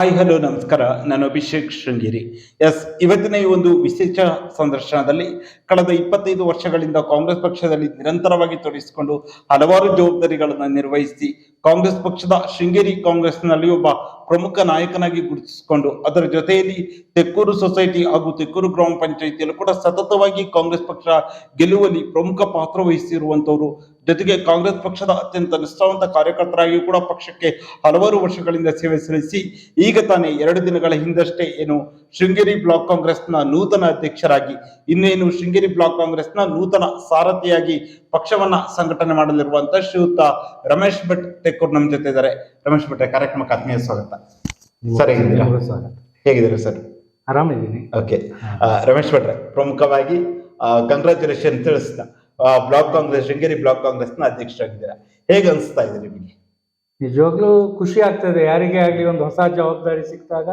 Hi, hello, ನಮಸ್ಕಾರ. ನಾನು Abhishek Sringeri. S ಇವತ್ತಿನ ಈ ಒಂದು ವಿಶೇಷ ಸಂದರ್ಶನದಲ್ಲಿ ಕಳೆದ ಇಪ್ಪತ್ತೈದು ವರ್ಷಗಳಿಂದ ಕಾಂಗ್ರೆಸ್ ಪಕ್ಷದಲ್ಲಿ ನಿರಂತರವಾಗಿ ತೊಡಗಿಸಿಕೊಂಡು ಹಲವಾರು ಜವಾಬ್ದಾರಿಗಳನ್ನು ನಿರ್ವಹಿಸಿ ಕಾಂಗ್ರೆಸ್ ಪಕ್ಷದ ಶೃಂಗೇರಿ ಕಾಂಗ್ರೆಸ್ನಲ್ಲಿ ಒಬ್ಬ ಪ್ರಮುಖ ನಾಯಕನಾಗಿ ಗುರುತಿಸಿಕೊಂಡು ಅದರ ಜೊತೆಯಲ್ಲಿ ತೆಕ್ಕೂರು ಸೊಸೈಟಿ ಹಾಗೂ ತೆಕ್ಕೂರು ಗ್ರಾಮ ಪಂಚಾಯಿತಿಯಲ್ಲೂ ಕೂಡ ಸತತವಾಗಿ ಕಾಂಗ್ರೆಸ್ ಪಕ್ಷ ಗೆಲುವಲ್ಲಿ ಪ್ರಮುಖ ಪಾತ್ರ ವಹಿಸಿರುವಂತವರು. ಜೊತೆಗೆ ಕಾಂಗ್ರೆಸ್ ಪಕ್ಷದ ಅತ್ಯಂತ ನಿಷ್ಠಾವಂತ ಕಾರ್ಯಕರ್ತರಾಗಿ ಕೂಡ ಪಕ್ಷಕ್ಕೆ ಹಲವಾರು ವರ್ಷಗಳಿಂದ ಸೇವೆ ಸಲ್ಲಿಸಿ, ಈಗ ತಾನೇ ಎರಡು ದಿನಗಳ ಹಿಂದಷ್ಟೇ ಏನು ಶೃಂಗೇರಿ ಬ್ಲಾಕ್ ಕಾಂಗ್ರೆಸ್ನ ನೂತನ ಅಧ್ಯಕ್ಷರಾಗಿ, ಇನ್ನೇನು ಶೃಂಗೇರಿ ಬ್ಲಾಕ್ ಕಾಂಗ್ರೆಸ್ನ ನೂತನ ಸಾರಥಿಯಾಗಿ ಪಕ್ಷವನ್ನ ಸಂಘಟನೆ ಮಾಡಲಿರುವಂತ ಶ್ರೀಯುತ ರಮೇಶ್ ಭಟ್ ತೆಕ್ಕೂರ್ ನಮ್ಮ ಜೊತೆ ಇದ್ದಾರೆ. ರಮೇಶ್ ಭಟ್ರೆ ಕಾರ್ಯಕ್ರಮಕ್ಕೆ ಆತ್ಮೀಯ ಸ್ವಾಗತ. ಸರ್ ಹೇಗಿದ್ದೀರಾ? ಸ್ವಾಗತ. ಹೇಗಿದ್ದೀರಾ ಸರ್? ಆರಾಮಿದ್ದೀನಿ. ಓಕೆ. ರಮೇಶ್ ಭಟ್ರೆ ಪ್ರಮುಖವಾಗಿ ಕಂಗ್ರ್ಯಾಚುಲೇಷನ್ ತಿಳಿಸ್ತಾ ಬ್ಲಾಕ್ ಕಾಂಗ್ರೆಸ್ ಶೃಂಗೇರಿ ಬ್ಲಾಕ್ ಕಾಂಗ್ರೆಸ್ನ ಅಧ್ಯಕ್ಷರಾಗಿದ್ದೀರಾ. ಹೇಗೆ ಅನಿಸ್ತಾ ಇದೆ ನಿಮಗೆ? ನಿಜವಾಗ್ಲೂ ಖುಷಿ ಆಗ್ತದೆ ಯಾರಿಗೇ ಆಗಲಿ ಒಂದು ಹೊಸ ಜವಾಬ್ದಾರಿ ಸಿಕ್ಕಿದಾಗ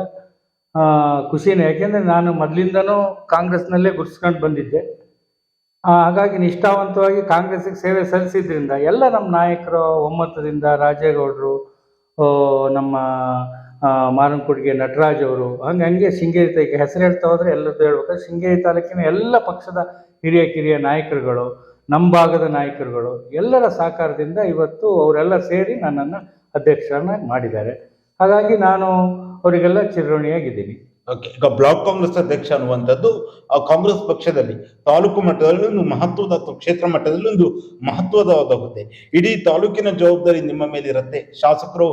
ಆ, ಖುಷಿನೇ. ಯಾಕೆಂದ್ರೆ ನಾನು ಮೊದಲಿಂದನೂ ಕಾಂಗ್ರೆಸ್ನಲ್ಲೇ ಗುರ್ಸ್ಕೊಂಡು ಬಂದಿದ್ದೆ. ಹಾಗಾಗಿ ನಿಷ್ಠಾವಂತವಾಗಿ ಕಾಂಗ್ರೆಸ್ಸಿಗೆ ಸೇವೆ ಸಲ್ಲಿಸಿದ್ರಿಂದ ಎಲ್ಲ ನಮ್ಮ ನಾಯಕರು ಒಮ್ಮತದಿಂದ ರಾಜೇಗೌಡರು ನಮ್ಮ ಮಾರನ್ ಮಾರನಕೊಡಿಗೆ ನಟರಾಜ್ ಅವರು, ಹಂಗೆ ಹಂಗೆ ಶೃಂಗೇರಿ ತಾಯಿಗೆ ಹೆಸರು ಹೇಳ್ತಾ ಹೋದ್ರೆ ಎಲ್ಲರದ್ದು ಹೇಳ್ಬೇಕಾದ್ರೆ ಶೃಂಗೇರಿ ತಾಲೂಕಿನ ಎಲ್ಲ ಪಕ್ಷದ ಹಿರಿಯ, ಕಿರಿಯ ನಾಯಕರುಗಳು, ನಮ್ಮ ಭಾಗದ ನಾಯಕರುಗಳು ಎಲ್ಲರ ಸಹಕಾರದಿಂದ ಇವತ್ತು ಅವರೆಲ್ಲ ಸೇರಿ ನನ್ನನ್ನು ಅಧ್ಯಕ್ಷರನ್ನ ಮಾಡಿದ್ದಾರೆ. ಹಾಗಾಗಿ ನಾನು ಅವರಿಗೆಲ್ಲ ಚಿರಋಣಿಯಾಗಿದ್ದೀನಿ. ಈಗ ಬ್ಲಾಕ್ ಕಾಂಗ್ರೆಸ್ ಅಧ್ಯಕ್ಷ ಅನ್ನುವಂಥದ್ದು, ಆ ಕಾಂಗ್ರೆಸ್ ಪಕ್ಷದಲ್ಲಿ ತಾಲೂಕು ಮಟ್ಟದಲ್ಲಿ ಒಂದು ಮಹತ್ವದ ಅಥವಾ ಕ್ಷೇತ್ರ ಮಟ್ಟದಲ್ಲಿ ಒಂದು ಮಹತ್ವದವಾದ ಹುದ್ದೆ. ಇಡೀ ತಾಲೂಕಿನ ಜವಾಬ್ದಾರಿ ನಿಮ್ಮ ಮೇಲೆ ಇರುತ್ತೆ ಶಾಸಕರು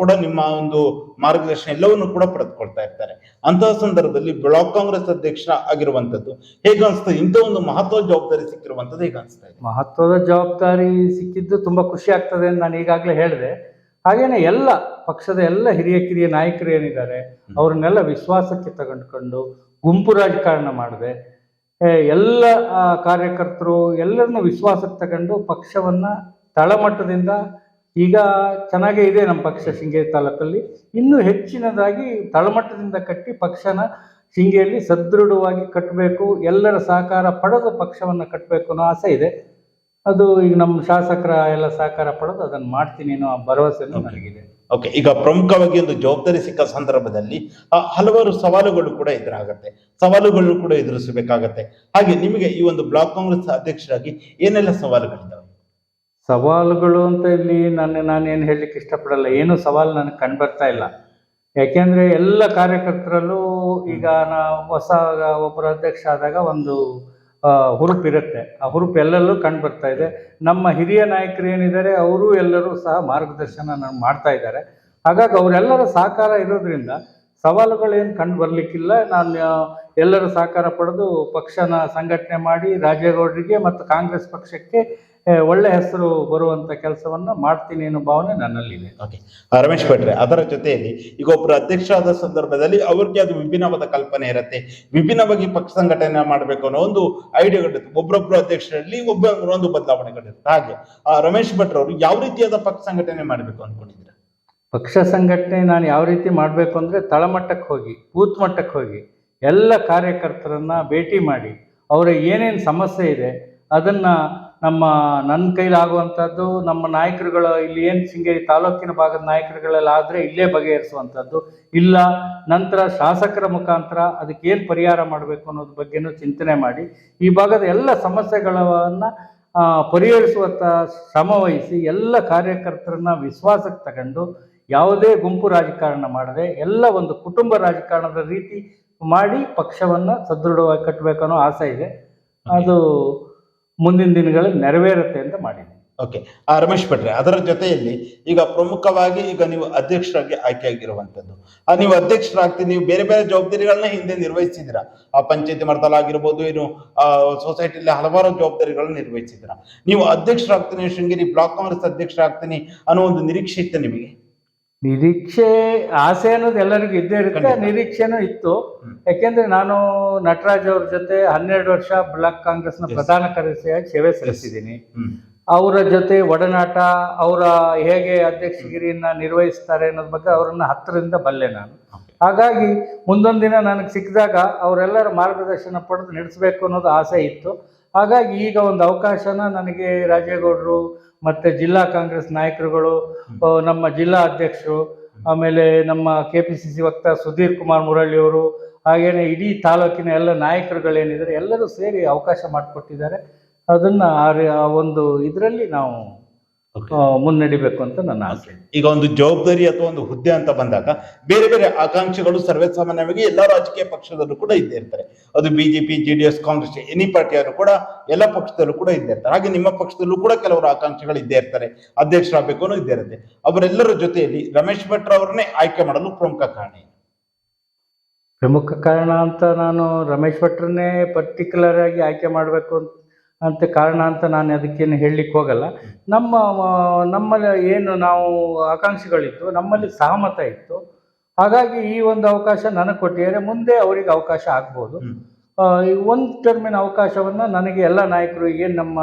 ಕೂಡ ನಿಮ್ಮ ಒಂದು ಮಾರ್ಗದರ್ಶನ ಎಲ್ಲವನ್ನು ಕೂಡ ಪಡೆದುಕೊಳ್ತಾ ಇರ್ತಾರೆ. ಅಂತಹ ಸಂದರ್ಭದಲ್ಲಿ ಬ್ಲಾಕ್ ಕಾಂಗ್ರೆಸ್ ಅಧ್ಯಕ್ಷ ಆಗಿರುವಂತದ್ದು ಹೇಗೆ ಅನಿಸ್ತದೆ ಇಂಥ ಒಂದು ಮಹತ್ವದ ಜವಾಬ್ದಾರಿ ಸಿಕ್ಕಿರುವಂತದ್ದು ಹೇಗೆ ಅನಿಸ್ತಾ ಇದೆ? ಮಹತ್ವದ ಜವಾಬ್ದಾರಿ ಸಿಕ್ಕಿದ್ದು ತುಂಬಾ ಖುಷಿ ಆಗ್ತದೆ ಅಂತ ನಾನು ಈಗಾಗಲೇ ಹೇಳಿದೆ. ಹಾಗೇನೆ ಎಲ್ಲ ಪಕ್ಷದ ಎಲ್ಲ ಹಿರಿಯ ಕಿರಿಯ ನಾಯಕರು ಏನಿದ್ದಾರೆ ಅವ್ರನ್ನೆಲ್ಲ ವಿಶ್ವಾಸಕ್ಕೆ ತಗೊಂಡ್ಕೊಂಡು ಗುಂಪು ರಾಜಕಾರಣ ಮಾಡಿದೆ. ಎಲ್ಲ ಕಾರ್ಯಕರ್ತರು ಎಲ್ಲರನ್ನು ವಿಶ್ವಾಸಕ್ಕೆ ತಗೊಂಡು ಪಕ್ಷವನ್ನ ತಳಮಟ್ಟದಿಂದ ಈಗ ಚೆನ್ನಾಗೇ ಇದೆ ನಮ್ಮ ಪಕ್ಷ ಶೃಂಗೇರಿ ತಾಲೂಕಲ್ಲಿ. ಇನ್ನೂ ಹೆಚ್ಚಿನದಾಗಿ ತಳಮಟ್ಟದಿಂದ ಕಟ್ಟಿ ಪಕ್ಷನ ಶೃಂಗೇರಿಯಲ್ಲಿ ಸದೃಢವಾಗಿ ಕಟ್ಟಬೇಕು ಎಲ್ಲರ ಸಹಕಾರ ಪಡೆದು ಪಕ್ಷವನ್ನು ಕಟ್ಟಬೇಕು ಅನ್ನೋ ಆಸೆ ಇದೆ. ಅದು ಈಗ ನಮ್ಮ ಶಾಸಕರ ಎಲ್ಲ ಸಹಕಾರ ಪಡೆದು ಅದನ್ನು ಮಾಡ್ತೀನಿ ಅನ್ನೋ ಆ ಭರವಸೆನೂ ನನಗಿದೆ. ಓಕೆ ಈಗ ಪ್ರಮುಖವಾಗಿ ಒಂದು ಜವಾಬ್ದಾರಿ ಸಿಕ್ಕ ಸಂದರ್ಭದಲ್ಲಿ ಹಲವಾರು ಸವಾಲುಗಳು ಕೂಡ ಎದುರಾಗತ್ತೆ. ಸವಾಲುಗಳು ಕೂಡ ಎದುರಿಸಬೇಕಾಗತ್ತೆ. ಹಾಗೆ ನಿಮಗೆ ಈ ಒಂದು ಬ್ಲಾಕ್ ಕಾಂಗ್ರೆಸ್ ಅಧ್ಯಕ್ಷರಾಗಿ ಏನೆಲ್ಲ ಸವಾಲುಗಳಿದ್ದಾವೆ? ಸವಾಲುಗಳು ಅಂತ ಇಲ್ಲಿ ನಾನು ನಾನೇನು ಹೇಳಲಿಕ್ಕೆ ಇಷ್ಟಪಡಲ್ಲ. ಏನು ಸವಾಲು ನನಗೆ ಕಂಡುಬರ್ತಾ ಇಲ್ಲ. ಯಾಕೆಂದ್ರೆ ಎಲ್ಲ ಕಾರ್ಯಕರ್ತರಲ್ಲೂ ಈಗ ನಾ ಹೊಸ ಒಬ್ಬರು ಅಧ್ಯಕ್ಷ ಆದಾಗ ಒಂದು ಆ, ಹುರುಪಿರುತ್ತೆ ಆ ಹುರುಪು ಎಲ್ಲೆಲ್ಲೂ ಕಂಡು ಬರ್ತಾ ಇದೆ. ನಮ್ಮ ಹಿರಿಯ ನಾಯಕರು ಏನಿದ್ದಾರೆ ಅವರು ಎಲ್ಲರೂ ಸಹ ಮಾರ್ಗದರ್ಶನ ಮಾಡ್ತಾ ಇದ್ದಾರೆ. ಹಾಗಾಗಿ ಅವರೆಲ್ಲರ ಸಹಕಾರ ಇರೋದ್ರಿಂದ ಸವಾಲುಗಳೇನು ಕಂಡು ಬರಲಿಕ್ಕಿಲ್ಲ. ನಾನು ಎಲ್ಲರೂ ಸಹಕಾರ ಪಡೆದು ಪಕ್ಷನ ಸಂಘಟನೆ ಮಾಡಿ ರಾಜೇಗೌಡರಿಗೆ ಮತ್ತು ಕಾಂಗ್ರೆಸ್ ಪಕ್ಷಕ್ಕೆ ಒಳ್ಳೆ ಹೆಸರು ಬರುವಂತ ಕೆಲಸವನ್ನ ಮಾಡ್ತೀನಿ ಅನ್ನೋ ಭಾವನೆ ನನ್ನಲ್ಲಿದೆ. ಓಕೆ ರಮೇಶ್ ಭಟ್ರೆ ಅದರ ಜೊತೆಯಲ್ಲಿ ಈಗ ಒಬ್ಬರು ಅಧ್ಯಕ್ಷ ಆದ ಸಂದರ್ಭದಲ್ಲಿ ಅವ್ರಿಗೆ ಅದು ವಿಭಿನ್ನವಾದ ಕಲ್ಪನೆ ಇರುತ್ತೆ. ವಿಭಿನ್ನವಾಗಿ ಪಕ್ಷ ಸಂಘಟನೆ ಮಾಡಬೇಕು ಅನ್ನೋ ಒಂದು ಐಡಿಯಾ ಐಡಿಯಾಗಳಿರುತ್ತೆ ಒಬ್ಬರೊಬ್ರು ಅಧ್ಯಕ್ಷರಲ್ಲಿ ಒಂದು ಬದಲಾವಣೆಗಳಿರುತ್ತೆ. ಹಾಗೆ ಆ ರಮೇಶ್ ಭಟ್ರು ಅವರು ಯಾವ ರೀತಿಯಾದ ಪಕ್ಷ ಸಂಘಟನೆ ಮಾಡಬೇಕು ಅನ್ಕೊಂಡಿದ್ರೆ ಪಕ್ಷ ಸಂಘಟನೆ ನಾನು ಯಾವ ರೀತಿ ಮಾಡಬೇಕು ಅಂದ್ರೆ ತಳಮಟ್ಟಕ್ಕೆ ಹೋಗಿ ಬೂತ್ ಮಟ್ಟಕ್ಕೆ ಹೋಗಿ ಎಲ್ಲ ಕಾರ್ಯಕರ್ತರನ್ನ ಭೇಟಿ ಮಾಡಿ ಅವರ ಏನೇನು ಸಮಸ್ಯೆ ಇದೆ ಅದನ್ನ ನಮ್ಮ ನನ್ನ ಕೈಲಾಗುವಂಥದ್ದು, ನಮ್ಮ ನಾಯಕರುಗಳ, ಇಲ್ಲಿ ಏನು ಶೃಂಗೇರಿ ತಾಲೂಕಿನ ಭಾಗದ ನಾಯಕರುಗಳೆಲ್ಲ ಆದರೆ ಇಲ್ಲೇ ಬಗೆಹರಿಸುವಂಥದ್ದು. ಇಲ್ಲ, ನಂತರ ಶಾಸಕರ ಮುಖಾಂತರ ಅದಕ್ಕೆ ಏನು ಪರಿಹಾರ ಮಾಡಬೇಕು ಅನ್ನೋದ್ರ ಬಗ್ಗೆನೂ ಚಿಂತನೆ ಮಾಡಿ, ಈ ಭಾಗದ ಎಲ್ಲ ಸಮಸ್ಯೆಗಳನ್ನು ಪರಿಹರಿಸುವಂಥ ಶ್ರಮವಹಿಸಿ ಎಲ್ಲ ಕಾರ್ಯಕರ್ತರನ್ನ ವಿಶ್ವಾಸಕ್ಕೆ ತಗೊಂಡು ಯಾವುದೇ ಗುಂಪು ರಾಜಕಾರಣ ಮಾಡದೆ ಎಲ್ಲ ಒಂದು ಕುಟುಂಬ ರಾಜಕಾರಣದ ರೀತಿ ಮಾಡಿ ಪಕ್ಷವನ್ನು ಸದೃಢವಾಗಿ ಕಟ್ಟಬೇಕನ್ನೋ ಆಸೆ ಇದೆ. ಅದು ಮುಂದಿನ ದಿನಗಳಲ್ಲಿ ನೆರವೇರುತ್ತೆ ಅಂತ ಮಾಡಿದ್ದೀನಿ. ಓಕೆ ಆ ರಮೇಶ್ ಭಟ್ರೆ, ಅದರ ಜೊತೆಯಲ್ಲಿ ಈಗ ಪ್ರಮುಖವಾಗಿ ಈಗ ನೀವು ಅಧ್ಯಕ್ಷರಾಗಿ ಆಯ್ಕೆ ಆಗಿರುವಂತದ್ದು ಆ, ನೀವು ಅಧ್ಯಕ್ಷರಾಗ್ತಿ, ನೀವು ಬೇರೆ ಬೇರೆ ಜವಾಬ್ದಾರಿಗಳನ್ನ ಹಿಂದೆ ನಿರ್ವಹಿಸಿದ್ದೀರಾ? ಆ, ಪಂಚಾಯತಿ ಮಟ್ಟದಲ್ಲಿ ಆಗಿರ್ಬೋದು, ಏನು ಸೊಸೈಟಿಲಿ ಹಲವಾರು ಜವಾಬ್ದಾರಿಗಳನ್ನ ನಿರ್ವಹಿಸಿದ್ದೀರಾ? ನೀವು ಅಧ್ಯಕ್ಷರಾಗ್ತೀನಿ, ಶೃಂಗೇರಿ ಬ್ಲಾಕ್ ಕಾಂಗ್ರೆಸ್ ಅಧ್ಯಕ್ಷರಾಗ್ತೀನಿ ಅನ್ನೋ ಒಂದು ನಿರೀಕ್ಷೆ ಇತ್ತು ನಿಮಗೆ? ನಿರೀಕ್ಷೆ ಆಸೆ ಅನ್ನೋದು ಎಲ್ಲರಿಗೂ ಇದ್ದೇ ಇರುತ್ತೆ ನಿರೀಕ್ಷೆನೂ ಇತ್ತು. ಯಾಕೆಂದ್ರೆ ನಾನು ನಟರಾಜ್ ಅವ್ರ ಜೊತೆ ಹನ್ನೆರಡು ವರ್ಷ ಬ್ಲಾಕ್ ಕಾಂಗ್ರೆಸ್ನ. ಪ್ರಧಾನ ಕಾರ್ಯದರ್ಶಿಯಾಗಿ ಸೇವೆ ಸಲ್ಲಿಸಿದ್ದೀನಿ. ಅವರ ಜೊತೆ ಒಡನಾಟ ಅವರ ಹೇಗೆ ಅಧ್ಯಕ್ಷಗಿರಿಯನ್ನ ನಿರ್ವಹಿಸ್ತಾರೆ ಅನ್ನೋದ್ರ ಬಗ್ಗೆ ಅವರನ್ನ ಹತ್ತಿರದಿಂದ ಬಲ್ಲೆ ನಾನು. ಹಾಗಾಗಿ ಮುಂದೊಂದು ದಿನ ನನಗೆ ಸಿಕ್ಕಿದಾಗ ಅವರೆಲ್ಲರ ಮಾರ್ಗದರ್ಶನ ಪಡೆದು ನಡೆಸಬೇಕು ಅನ್ನೋದು ಆಸೆ ಇತ್ತು. ಹಾಗಾಗಿ ಈಗ ಒಂದು ಅವಕಾಶನ ನನಗೆ ರಾಜೇಗೌಡರು ಮತ್ತೆ ಜಿಲ್ಲಾ ಕಾಂಗ್ರೆಸ್ ನಾಯಕರುಗಳು ನಮ್ಮ ಜಿಲ್ಲಾ ಅಧ್ಯಕ್ಷರು ಆಮೇಲೆ ನಮ್ಮ ಕೆ ಪಿ ಸಿ ಸಿ ವಕ್ತ ಸುಧೀರ್ ಕುಮಾರ್ ಮುರಳಿಯವರು ಹಾಗೇನೆ ಇಡೀ ತಾಲೂಕಿನ ಎಲ್ಲ ನಾಯಕರುಗಳೇನಿದ್ದಾರೆ ಎಲ್ಲರೂ ಸೇರಿ ಅವಕಾಶ ಮಾಡಿಕೊಟ್ಟಿದ್ದಾರೆ. ಅದನ್ನು ಆ ರೀ- ಆ ಒಂದು ಇದರಲ್ಲಿ ನಾವು ಮುನ್ನಡಿಬೇಕು ಅಂತ ನನ್ನ ಆಸೆ. ಈಗ ಒಂದು ಜವಾಬ್ದಾರಿ ಅಥವಾ ಒಂದು ಹುದ್ದೆ ಅಂತ ಬಂದಾಗ ಬೇರೆ ಬೇರೆ ಆಕಾಂಕ್ಷೆಗಳು ಸರ್ವೇ ಸಾಮಾನ್ಯವಾಗಿ ಎಲ್ಲ ರಾಜಕೀಯ ಪಕ್ಷದಲ್ಲೂ ಕೂಡ ಇದ್ದೇ ಇರ್ತಾರೆ. ಅದು ಬಿಜೆಪಿ ಜೆಡಿಎಸ್ ಕಾಂಗ್ರೆಸ್ ಎನಿ ಪಾರ್ಟಿಯವರು ಕೂಡ ಎಲ್ಲ ಪಕ್ಷದಲ್ಲೂ ಕೂಡ ಇದ್ದೇ ಇರ್ತಾರೆ. ಹಾಗೆ ನಿಮ್ಮ ಪಕ್ಷದಲ್ಲೂ ಕೂಡ ಕೆಲವರು ಆಕಾಂಕ್ಷೆಗಳು ಇದ್ದೇ ಇರ್ತಾರೆ. ಅಧ್ಯಕ್ಷರಾಗಬೇಕು ಅನ್ನೋ ಇದ್ದೇ ಇರುತ್ತೆ. ಅವರೆಲ್ಲರ ಜೊತೆಯಲ್ಲಿ ರಮೇಶ್ ಭಟ್ ಅವರನ್ನೇ ಆಯ್ಕೆ ಮಾಡಲು ಪ್ರಮುಖ ಕಾರಣ ಪ್ರಮುಖ ಕಾರಣ ಅಂತ ನಾನು ರಮೇಶ್ ಭಟ್ರನ್ನೇ ಪರ್ಟಿಕ್ಯುಲರ್ ಆಗಿ ಆಯ್ಕೆ ಮಾಡಬೇಕು ಅಂತ ಕಾರಣ ಅಂತ ನಾನು ಅದಕ್ಕೇನು ಹೇಳಲಿಕ್ಕೆ ಹೋಗಲ್ಲ. ನಮ್ಮ ನಮ್ಮಲ್ಲಿ ಏನು ನಾವು ಆಕಾಂಕ್ಷೆಗಳಿತ್ತು ನಮ್ಮಲ್ಲಿ ಸಹಮತ ಇತ್ತು. ಹಾಗಾಗಿ ಈ ಒಂದು ಅವಕಾಶ ನನಗೆ ಕೊಟ್ಟಿದ್ದಾರೆ. ಮುಂದೆ ಅವರಿಗೆ ಅವಕಾಶ ಆಗ್ಬೋದು. ಈ ಒಂದು ಟರ್ಮಿನ ಅವಕಾಶವನ್ನು ನನಗೆ ಎಲ್ಲ ನಾಯಕರು ಏನು ನಮ್ಮ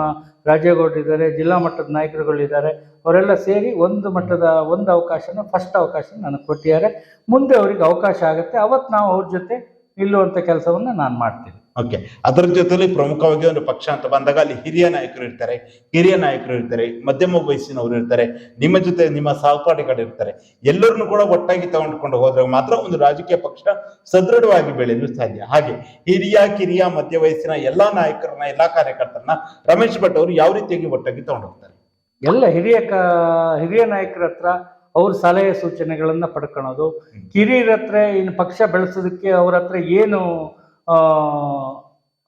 ರಾಜೇಗೌಡರಿದ್ದಾರೆ ಜಿಲ್ಲಾ ಮಟ್ಟದ ನಾಯಕರುಗಳಿದ್ದಾರೆ ಅವರೆಲ್ಲ ಸೇರಿ ಒಂದು ಮಟ್ಟದ ಒಂದು ಅವಕಾಶನ ಫಸ್ಟ್ ಅವಕಾಶ ನನಗೆ ಕೊಟ್ಟಿದ್ದಾರೆ. ಮುಂದೆ ಅವರಿಗೆ ಅವಕಾಶ ಆಗುತ್ತೆ. ಅವತ್ತು ನಾವು ಅವ್ರ ಜೊತೆ ನಿಲ್ಲುವಂಥ ಕೆಲಸವನ್ನು ನಾನು ಮಾಡ್ತೀನಿ. ಓಕೆ ಅದರ ಜೊತೆಲಿ ಪ್ರಮುಖವಾಗಿ ಒಂದು ಪಕ್ಷ ಅಂತ ಬಂದಾಗ ಅಲ್ಲಿ ಹಿರಿಯ ನಾಯಕರು ಇರ್ತಾರೆ. ಹಿರಿಯ ನಾಯಕರು ಇರ್ತಾರೆ. ಮಧ್ಯಮ ವಯಸ್ಸಿನವರು ಇರ್ತಾರೆ. ನಿಮ್ಮ ಜೊತೆ ನಿಮ್ಮ ಸಹಪಾಠಿಗಳು ಇರ್ತಾರೆ. ಎಲ್ಲರನ್ನು ಕೂಡ ಒಟ್ಟಾಗಿ ತಗೊಂಡ್ಕೊಂಡು ಹೋದ್ರೆ ಮಾತ್ರ ಒಂದು ರಾಜಕೀಯ ಪಕ್ಷ ಸದೃಢವಾಗಿ ಬೆಳೆಯಲು ಸಾಧ್ಯ. ಹಾಗೆ ಹಿರಿಯ ಕಿರಿಯ ಮಧ್ಯ ವಯಸ್ಸಿನ ಎಲ್ಲಾ ನಾಯಕರನ್ನ ಎಲ್ಲಾ ಕಾರ್ಯಕರ್ತರನ್ನ ರಮೇಶ್ ಭಟ್ ಅವರು ಯಾವ ರೀತಿಯಾಗಿ ಒಟ್ಟಾಗಿ ತಗೊಂಡು ಹೋಗ್ತಾರೆ ಎಲ್ಲ ಹಿರಿಯ ಕ ಹಿರಿಯ ನಾಯಕರ ಹತ್ರ ಅವ್ರ ಸಲಹೆ ಸೂಚನೆಗಳನ್ನ ಪಡ್ಕೊಳೋದು. ಕಿರಿಯರ ಹತ್ರ ಇನ್ನು ಪಕ್ಷ ಬೆಳೆಸೋದಕ್ಕೆ ಅವ್ರ ಹತ್ರ ಏನು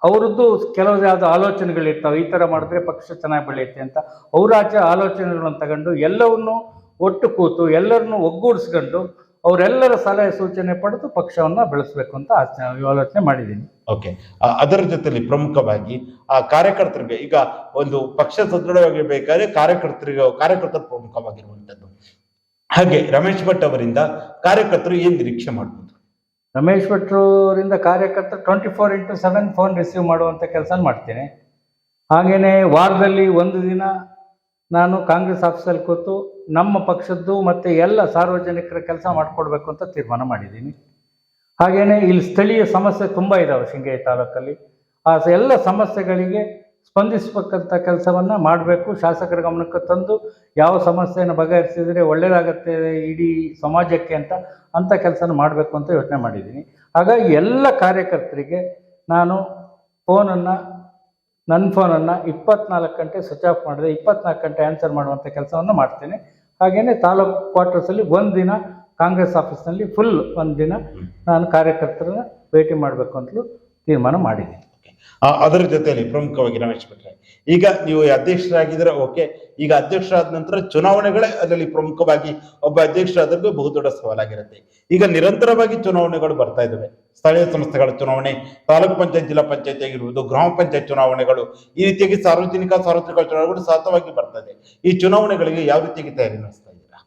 ಅವ್ರದ್ದು ಕೆಲವು ಯಾವ್ದು ಆಲೋಚನೆಗಳಿರ್ತಾವೆ. ಈ ಥರ ಮಾಡಿದ್ರೆ ಪಕ್ಷ ಚೆನ್ನಾಗಿ ಬೆಳೆಯುತ್ತೆ ಅಂತ. ಅವರ ಆಚೆ ಆಲೋಚನೆಗಳನ್ನು ತಗೊಂಡು ಎಲ್ಲವನ್ನು ಒಟ್ಟು ಕೂತು, ಎಲ್ಲರನ್ನು ಒಗ್ಗೂಡಿಸ್ಕೊಂಡು ಅವರೆಲ್ಲರ ಸಲಹೆ ಸೂಚನೆ ಪಡೆದು ಪಕ್ಷವನ್ನು ಬೆಳೆಸಬೇಕು ಅಂತ ಆಲೋಚನೆ ಮಾಡಿದ್ದೀನಿ. ಓಕೆ. ಅದರ ಜೊತೆಲಿ ಪ್ರಮುಖವಾಗಿ ಆ ಕಾರ್ಯಕರ್ತರಿಗೆ, ಈಗ ಒಂದು ಪಕ್ಷ ಸದೃಢವಾಗಿ ಬೇಕಾದ್ರೆ ಕಾರ್ಯಕರ್ತರಿಗೆ, ಕಾರ್ಯಕರ್ತರು ಪ್ರಮುಖವಾಗಿರುವಂಥದ್ದು ಹಾಗೆ ರಮೇಶ್ ಭಟ್ ಅವರಿಂದ ಕಾರ್ಯಕರ್ತರು ಏನ್ ನಿರೀಕ್ಷೆ ಮಾಡ್ಬೋದು? ರಮೇಶ್ ಭಟ್ರೂರಿಂದ ಕಾರ್ಯಕರ್ತರು twenty four into seven phone receive ಮಾಡುವಂಥ ಕೆಲಸ ಮಾಡ್ತೀನಿ. ಹಾಗೆಯೇ ವಾರದಲ್ಲಿ ಒಂದು ದಿನ ನಾನು ಕಾಂಗ್ರೆಸ್ ಆಫೀಸಲ್ಲಿ ಕೂತು ನಮ್ಮ ಪಕ್ಷದ್ದು ಮತ್ತು ಎಲ್ಲ ಸಾರ್ವಜನಿಕರ ಕೆಲಸ ಮಾಡಿಕೊಡ್ಬೇಕು ಅಂತ ತೀರ್ಮಾನ ಮಾಡಿದ್ದೀನಿ. ಹಾಗೆಯೇ ಇಲ್ಲಿ ಸ್ಥಳೀಯ ಸಮಸ್ಯೆ ತುಂಬ ಇದ್ದಾವೆ ಶೃಂಗೇರಿ ತಾಲೂಕಲ್ಲಿ. ಆ ಎಲ್ಲ ಸಮಸ್ಯೆಗಳಿಗೆ ಸ್ಪಂದಿಸಬೇಕಂತ ಕೆಲಸವನ್ನು ಮಾಡಬೇಕು. ಶಾಸಕರ ಗಮನಕ್ಕೆ ತಂದು ಯಾವ ಸಮಸ್ಯೆಯನ್ನು ಬಗೆಹರಿಸಿದರೆ ಒಳ್ಳೆಯದಾಗತ್ತೆ ಇಡೀ ಸಮಾಜಕ್ಕೆ ಅಂತ ಅಂಥ ಕೆಲಸನ ಮಾಡಬೇಕು ಅಂತ ಯೋಚನೆ ಮಾಡಿದ್ದೀನಿ. ಹಾಗಾಗಿ ಎಲ್ಲ ಕಾರ್ಯಕರ್ತರಿಗೆ ನಾನು ಫೋನನ್ನು ನನ್ನ ಫೋನನ್ನು ಇಪ್ಪತ್ನಾಲ್ಕು ಗಂಟೆ ಸ್ವಿಚ್ ಆಫ್ ಮಾಡಿದೆ. ಇಪ್ಪತ್ನಾಲ್ಕು ಗಂಟೆ ಆನ್ಸರ್ ಮಾಡುವಂಥ ಕೆಲಸವನ್ನು ಮಾಡ್ತೇನೆ. ಹಾಗೆಯೇ ತಾಲೂಕು ಕ್ವಾರ್ಟರ್ಸಲ್ಲಿ ಒಂದು ದಿನ ಕಾಂಗ್ರೆಸ್ ಆಫೀಸ್ನಲ್ಲಿ ಫುಲ್ ಒಂದು ದಿನ ನಾನು ಕಾರ್ಯಕರ್ತರನ್ನ ಭೇಟಿ ಮಾಡಬೇಕು ಅಂತಲೂ ತೀರ್ಮಾನ ಮಾಡಿದ್ದೀನಿ. ಅದರ ಜೊತೆಯಲ್ಲಿ ಪ್ರಮುಖವಾಗಿ ರಮೇಶ್ ಬಿಟ್ರೆ ಈಗ ನೀವು ಅಧ್ಯಕ್ಷರಾಗಿದ್ರೆ ಓಕೆ. ಈಗ ಅಧ್ಯಕ್ಷರಾದ ನಂತರ ಚುನಾವಣೆಗಳೇ ಅದರಲ್ಲಿ ಪ್ರಮುಖವಾಗಿ ಒಬ್ಬ ಅಧ್ಯಕ್ಷರಾದ್ರೂ ಬಹುದೊಡ್ಡ ಸವಾಲಾಗಿರುತ್ತೆ. ಈಗ ನಿರಂತರವಾಗಿ ಚುನಾವಣೆಗಳು ಬರ್ತಾ ಇದ್ದಾವೆ. ಸ್ಥಳೀಯ ಸಂಸ್ಥೆಗಳ ಚುನಾವಣೆ, ತಾಲೂಕು ಪಂಚಾಯತ್, ಜಿಲ್ಲಾ ಪಂಚಾಯತ್ ಆಗಿರ್ಬೋದು, ಗ್ರಾಮ ಪಂಚಾಯತ್ ಚುನಾವಣೆಗಳು, ಈ ರೀತಿಯಾಗಿ ಸಾರ್ವಜನಿಕ, ಸಾರ್ವತ್ರಿಕ ಚುನಾವಣೆಗಳು ಸತತವಾಗಿ ಬರ್ತಾ ಇದೆ. ಈ ಚುನಾವಣೆಗಳಿಗೆ ಯಾವ ರೀತಿಯಾಗಿ ತಯಾರಿ ನಡೆಸ್ತಾ ಇದ್ದೀರಾ?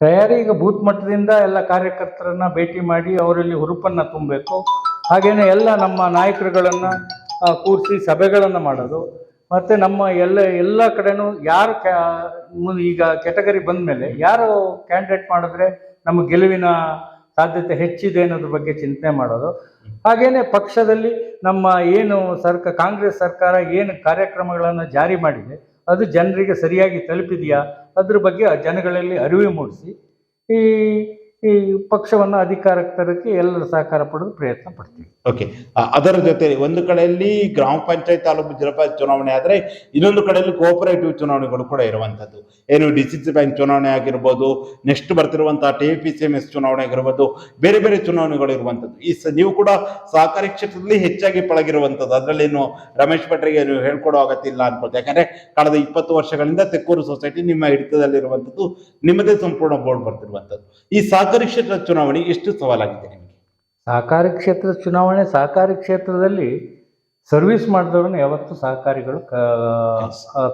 ತಯಾರಿ ಈಗ ಬೂತ್ ಮಟ್ಟದಿಂದ ಎಲ್ಲ ಕಾರ್ಯಕರ್ತರನ್ನ ಭೇಟಿ ಮಾಡಿ ಅವರಲ್ಲಿ ಹುರುಪನ್ನ ತುಂಬಬೇಕು. ಹಾಗೇನೆ ಎಲ್ಲ ನಮ್ಮ ನಾಯಕರುಗಳನ್ನು ಕೂರಿಸಿ ಸಭೆಗಳನ್ನು ಮಾಡೋದು. ಮತ್ತೆ ನಮ್ಮ ಎಲ್ಲ ಎಲ್ಲ ಕಡೆನೂ ಯಾರು ಕ್ಯಾ ಈಗ ಕೆಟಗರಿ ಬಂದ ಮೇಲೆ ಯಾರು ಕ್ಯಾಂಡಿಡೇಟ್ ಮಾಡಿದ್ರೆ ನಮ್ಮ ಗೆಲುವಿನ ಸಾಧ್ಯತೆ ಹೆಚ್ಚಿದೆ ಅನ್ನೋದ್ರ ಬಗ್ಗೆ ಚಿಂತನೆ ಮಾಡೋದು. ಹಾಗೇನೆ ಪಕ್ಷದಲ್ಲಿ ನಮ್ಮ ಏನು ಸರ್ಕ, ಕಾಂಗ್ರೆಸ್ ಸರ್ಕಾರ ಏನು ಕಾರ್ಯಕ್ರಮಗಳನ್ನು ಜಾರಿ ಮಾಡಿದೆ, ಅದು ಜನರಿಗೆ ಸರಿಯಾಗಿ ತಲುಪಿದೆಯಾ, ಅದ್ರ ಬಗ್ಗೆ ಜನಗಳಲ್ಲಿ ಅರಿವು ಮೂಡಿಸಿ. ಈ ಈ ಪಕ್ಷವನ್ನು ಅಧಿಕಾರಕ್ಕೆ ತರಕ್ಕೆ ಎಲ್ಲರೂ ಸಹಕಾರ ಪಡೆದು ಪ್ರಯತ್ನ ಪಡ್ತೀವಿ. ಓಕೆ ಅದರ ಜೊತೆ ಒಂದು ಕಡೆಯಲ್ಲಿ ಗ್ರಾಮ ಪಂಚಾಯತ್ ತಾಲೂಕು ಜಿಲ್ಲಾ ಚುನಾವಣೆ ಆದರೆ ಇನ್ನೊಂದು ಕಡೆಯಲ್ಲಿ ಕೋಪರೇಟಿವ್ ಚುನಾವಣೆಗಳು ಕೂಡ ಇರುವಂತದ್ದು ಏನು ಡಿ ಸಿ ಸಿ ಬ್ಯಾಂಕ್ ಚುನಾವಣೆ ಆಗಿರ್ಬೋದು next ಬರ್ತಿರುವಂತಹ T P C M S ಚುನಾವಣೆ ಆಗಿರ್ಬೋದು, ಬೇರೆ ಬೇರೆ ಚುನಾವಣೆಗಳು ಇರುವಂಥದ್ದು. ಈ ನೀವು ಕೂಡ ಸಹಕಾರಿ ಕ್ಷೇತ್ರದಲ್ಲಿ ಹೆಚ್ಚಾಗಿ ಪಳಗಿರುವಂತದ್ದು ಅದರಲ್ಲೇನು ರಮೇಶ್ ಭಟ್ರಿಗೆ ನೀವು ಹೇಳ್ಕೊಡೋ ಅಗತ್ಯ ಇಲ್ಲ ಯಾಕಂದ್ರೆ ಕಳೆದ ಇಪ್ಪತ್ತು ವರ್ಷಗಳಿಂದ ತೆಕ್ಕೂರು ಸೊಸೈಟಿ ನಿಮ್ಮ ಹಿಡಿತದಲ್ಲಿರುವಂಥದ್ದು, ನಿಮ್ಮದೇ ಸಂಪೂರ್ಣ ಬೋರ್ಡ್ ಬರ್ತಿರುವಂಥದ್ದು. ಈ ಸಹಕಾರಿ ಕ್ಷೇತ್ರದ ಚುನಾವಣೆ ಎಷ್ಟು ಸವಾಲಾಗಿದೆ ನಿಮಗೆ? ಸಹಕಾರಿ ಕ್ಷೇತ್ರದ ಚುನಾವಣೆ ಸಹಕಾರಿ ಕ್ಷೇತ್ರದಲ್ಲಿ ಸರ್ವಿಸ್ ಮಾಡಿದವ್ರನ್ನ ಯಾವತ್ತು ಸಹಕಾರಿಗಳು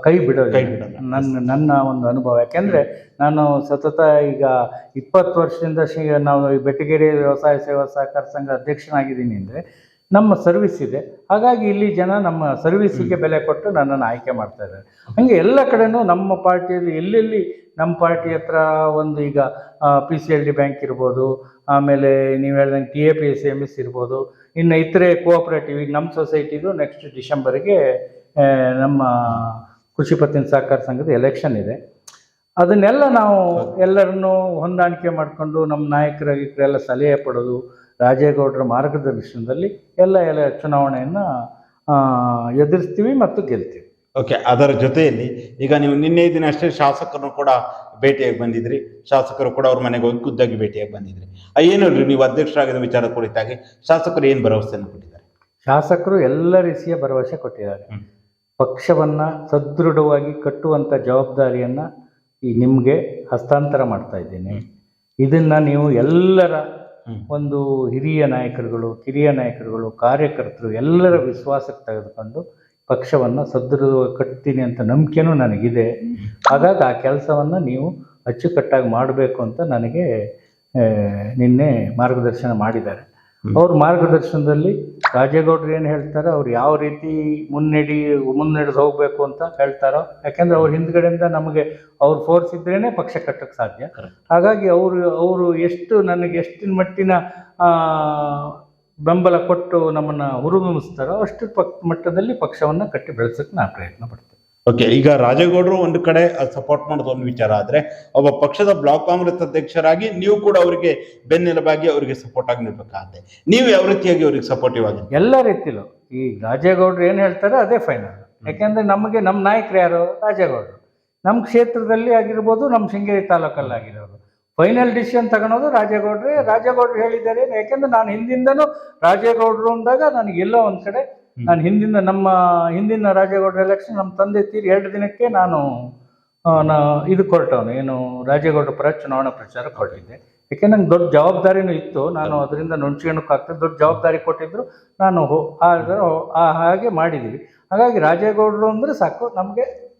ಕೈ ಬಿಡೋದು ನನ್ನ ನನ್ನ ಒಂದು ಅನುಭವ. ಯಾಕೆಂದ್ರೆ ನಾನು ಸತತ ಈಗ ಇಪ್ಪತ್ತು ವರ್ಷದಿಂದ ನಾವು ಬೆಟ್ಟಗೆರೆ ಬೆಟಗೇರಿ ವ್ಯವಸಾಯ ಸೇವಾ ಸಹಕಾರ ಸಂಘ ಅಧ್ಯಕ್ಷನಾಗಿದ್ದೀನಿ ಅಂದರೆ ನಮ್ಮ ಸರ್ವಿಸ್ ಇದೆ. ಹಾಗಾಗಿ ಇಲ್ಲಿ ಜನ ನಮ್ಮ ಸರ್ವಿಸ್ಗೆ ಬೆಲೆ ಕೊಟ್ಟು ನನ್ನನ್ನು ಆಯ್ಕೆ ಮಾಡ್ತಾ ಇದ್ದಾರೆ. ಹಂಗೆ ಎಲ್ಲ ಕಡೆನೂ ನಮ್ಮ ಪಾರ್ಟಿಯಲ್ಲಿ ಎಲ್ಲೆಲ್ಲಿ ನಮ್ಮ ಪಾರ್ಟಿ ಹತ್ರ ಒಂದು ಈಗ P C L D bank ಇರ್ಬೋದು, ಆಮೇಲೆ ನೀವು ಹೇಳ್ದಂಗೆ T A P C M S ಇರ್ಬೋದು, ಇನ್ನು ಇತರೆ ಕೋಆಪ್ರೇಟಿವ್ ಈಗ ನಮ್ಮ ಸೊಸೈಟಿದು ನೆಕ್ಸ್ಟ್ ಡಿಸೆಂಬರ್ಗೆ ನಮ್ಮ ಕೃಷಿ ಪತ್ತಿನ ಸಹಕಾರ ಸಂಘದ ಎಲೆಕ್ಷನ್ ಇದೆ. ಅದನ್ನೆಲ್ಲ ನಾವು ಎಲ್ಲರನ್ನೂ ಹೊಂದಾಣಿಕೆ ಮಾಡಿಕೊಂಡು ನಮ್ಮ ನಾಯಕರ ಇತರೆಲ್ಲ ಸಲಹೆ ಪಡೋದು ರಾಜೇಗೌಡರ ಮಾರ್ಗದರ್ಶನದಲ್ಲಿ ಎಲ್ಲ ಎಲ್ಲ ಚುನಾವಣೆಯನ್ನು ಎದುರಿಸ್ತೀವಿ ಮತ್ತು ಗೆಲ್ತೀವಿ. ಓಕೆ ಅದರ ಜೊತೆಯಲ್ಲಿ ಈಗ ನೀವು ನಿನ್ನೆ ದಿನ ಅಷ್ಟೇ ಶಾಸಕರು ಕೂಡ ಭೇಟಿಯಾಗಿ ಬಂದಿದ್ರಿ. ಶಾಸಕರು ಕೂಡ ಅವ್ರ ಮನೆಗೆ ಹೋಗಿ ಖುದ್ದಾಗಿ ಭೇಟಿಯಾಗಿ ಬಂದಿದ್ರಿ. ಏನು ಹೇಳ್ರಿ ನೀವು ಅಧ್ಯಕ್ಷರಾಗಿದ್ದ ವಿಚಾರ ಕುರಿತಾಗಿ ಶಾಸಕರು ಏನು ಭರವಸೆಯನ್ನು ಕೊಟ್ಟಿದ್ದಾರೆ? ಶಾಸಕರು ಎಲ್ಲ ರೀತಿಯ ಭರವಸೆ ಕೊಟ್ಟಿದ್ದಾರೆ. ಪಕ್ಷವನ್ನು ಸದೃಢವಾಗಿ ಕಟ್ಟುವಂಥ ಜವಾಬ್ದಾರಿಯನ್ನು ಈ ನಿಮಗೆ ಹಸ್ತಾಂತರ ಮಾಡ್ತಾ ಇದ್ದೀನಿ. ಇದನ್ನು ನೀವು ಎಲ್ಲರ. ಒಂದು ಹಿರಿಯ ನಾಯಕರುಗಳು, ಕಿರಿಯ ನಾಯಕರುಗಳು, ಕಾರ್ಯಕರ್ತರು ಎಲ್ಲರ ವಿಶ್ವಾಸಕ್ಕೆ ತೆಗೆದುಕೊಂಡು ಪಕ್ಷವನ್ನು ಸದೃಢ ಕಟ್ತೀನಿ ಅಂತ ನಂಬಿಕೆನೂ ನನಗಿದೆ ಹಾಗಾಗಿ ಆ ಕೆಲಸವನ್ನು ನೀವು ಅಚ್ಚುಕಟ್ಟಾಗಿ ಮಾಡಬೇಕು ಅಂತ ನನಗೆ ನಿನ್ನೆ ಮಾರ್ಗದರ್ಶನ ಮಾಡಿದ್ದಾರೆ. ಅವ್ರ ಮಾರ್ಗದರ್ಶನದಲ್ಲಿ ರಾಜೇಗೌಡರು ಏನು ಹೇಳ್ತಾರೆ ಅವ್ರು ಯಾವ ರೀತಿ ಮುನ್ನಡಿ ಮುನ್ನಡೆದು ಹೋಗಬೇಕು ಅಂತ ಹೇಳ್ತಾರೋ ಯಾಕೆಂದ್ರೆ ಅವ್ರ ಹಿಂದ್ಗಡೆಯಿಂದ ನಮಗೆ ಅವ್ರ ಫೋರ್ಸ್ ಇದ್ರೇನೆ ಪಕ್ಷ ಕಟ್ಟಕ್ಕೆ ಸಾಧ್ಯ. ಹಾಗಾಗಿ ಅವರು ಅವರು ಎಷ್ಟು ನನಗೆ ಎಷ್ಟಿನ ಮಟ್ಟಿನ ಬೆಂಬಲ ಕೊಟ್ಟು ನಮ್ಮನ್ನ ಹುರುದುಂಬಿಸ್ತಾರೋ ಅಷ್ಟು ಪಕ್ ಮಟ್ಟದಲ್ಲಿ ಪಕ್ಷವನ್ನ ಕಟ್ಟಿ ಬೆಳೆಸಕ್ಕೆ ನಾನು ಪ್ರಯತ್ನ ಪಡ್ತೇನೆ. ಓಕೆ ಈಗ ರಾಜೇಗೌಡರು ಒಂದು ಕಡೆ ಸಪೋರ್ಟ್ ಮಾಡೋದು ಒಂದು ವಿಚಾರ ಆದ್ರೆ ಒಬ್ಬ ಪಕ್ಷದ ಬ್ಲಾಕ್ ಕಾಂಗ್ರೆಸ್ ಅಧ್ಯಕ್ಷರಾಗಿ ನೀವು ಕೂಡ ಅವರಿಗೆ ಬೆನ್ನೆಲುಬಾಗಿ ಅವರಿಗೆ ಸಪೋರ್ಟ್ ಆಗಿ ನಿಲ್ಬೇಕಾಗತ್ತೆ ನೀವು ಯಾವ ರೀತಿಯಾಗಿ ಅವ್ರಿಗೆ ಸಪೋರ್ಟಿವ್ ಆಗಿ ಎಲ್ಲ ರೀತಿಲೂ. ಈ ರಾಜೇಗೌಡರು ಏನು ಹೇಳ್ತಾರೆ ಅದೇ ಫೈನಲ್ ಯಾಕೆಂದ್ರೆ ನಮಗೆ ನಮ್ಮ ನಾಯಕರು ಯಾರು? ರಾಜೇಗೌಡರು. ನಮ್ಮ ಕ್ಷೇತ್ರದಲ್ಲಿ ಆಗಿರ್ಬೋದು ನಮ್ಮ ಶೃಂಗೇರಿ ತಾಲೂಕಲ್ಲಿ ಆಗಿರೋರು. ಫೈನಲ್ ಡಿಸಿಷನ್ ತಗೊಳೋದು ರಾಜೇಗೌಡ್ರೆ. ರಾಜೇಗೌಡರು ಹೇಳಿದ್ದಾರೆ ಯಾಕೆಂದ್ರೆ ನಾನು ಹಿಂದಿಂದನೂ ರಾಜೇಗೌಡರು ಅಂದಾಗ ನನಗೆ ಎಲ್ಲೋ ಒಂದು ಕಡೆ ನಾನು ಹಿಂದಿನ ನಮ್ಮ ಹಿಂದಿನ ರಾಜೇಗೌಡರ ಎಲೆಕ್ಷನ್ ನಮ್ಮ ತಂದೆ ತೀರಿ ಎರಡು ದಿನಕ್ಕೆ ನಾನು ನಾ ಇದು ಕೊರಟವನು. ಏನು ರಾಜೇಗೌಡರ ಪರ ಚುನಾವಣಾ ಪ್ರಚಾರ ಕೊಟ್ಟಿದ್ದೆ ಯಾಕೆ ನಂಗೆ ದೊಡ್ಡ ಜವಾಬ್ದಾರಿನೂ ಇತ್ತು. ನಾನು ಅದರಿಂದ ನುಣಚಿಗಣಕ್ಕಾಗ್ತದೆ ದೊಡ್ಡ ಜವಾಬ್ದಾರಿ ಕೊಟ್ಟಿದ್ರು. ನಾನು ಹೋ- ಆ- ಹಾಗೆ ಮಾಡಿದ್ದೀವಿ ಹಾಗಾಗಿ ರಾಜೇಗೌಡರು ಅಂದರೆ ಸಾಕು ನಮಗೆ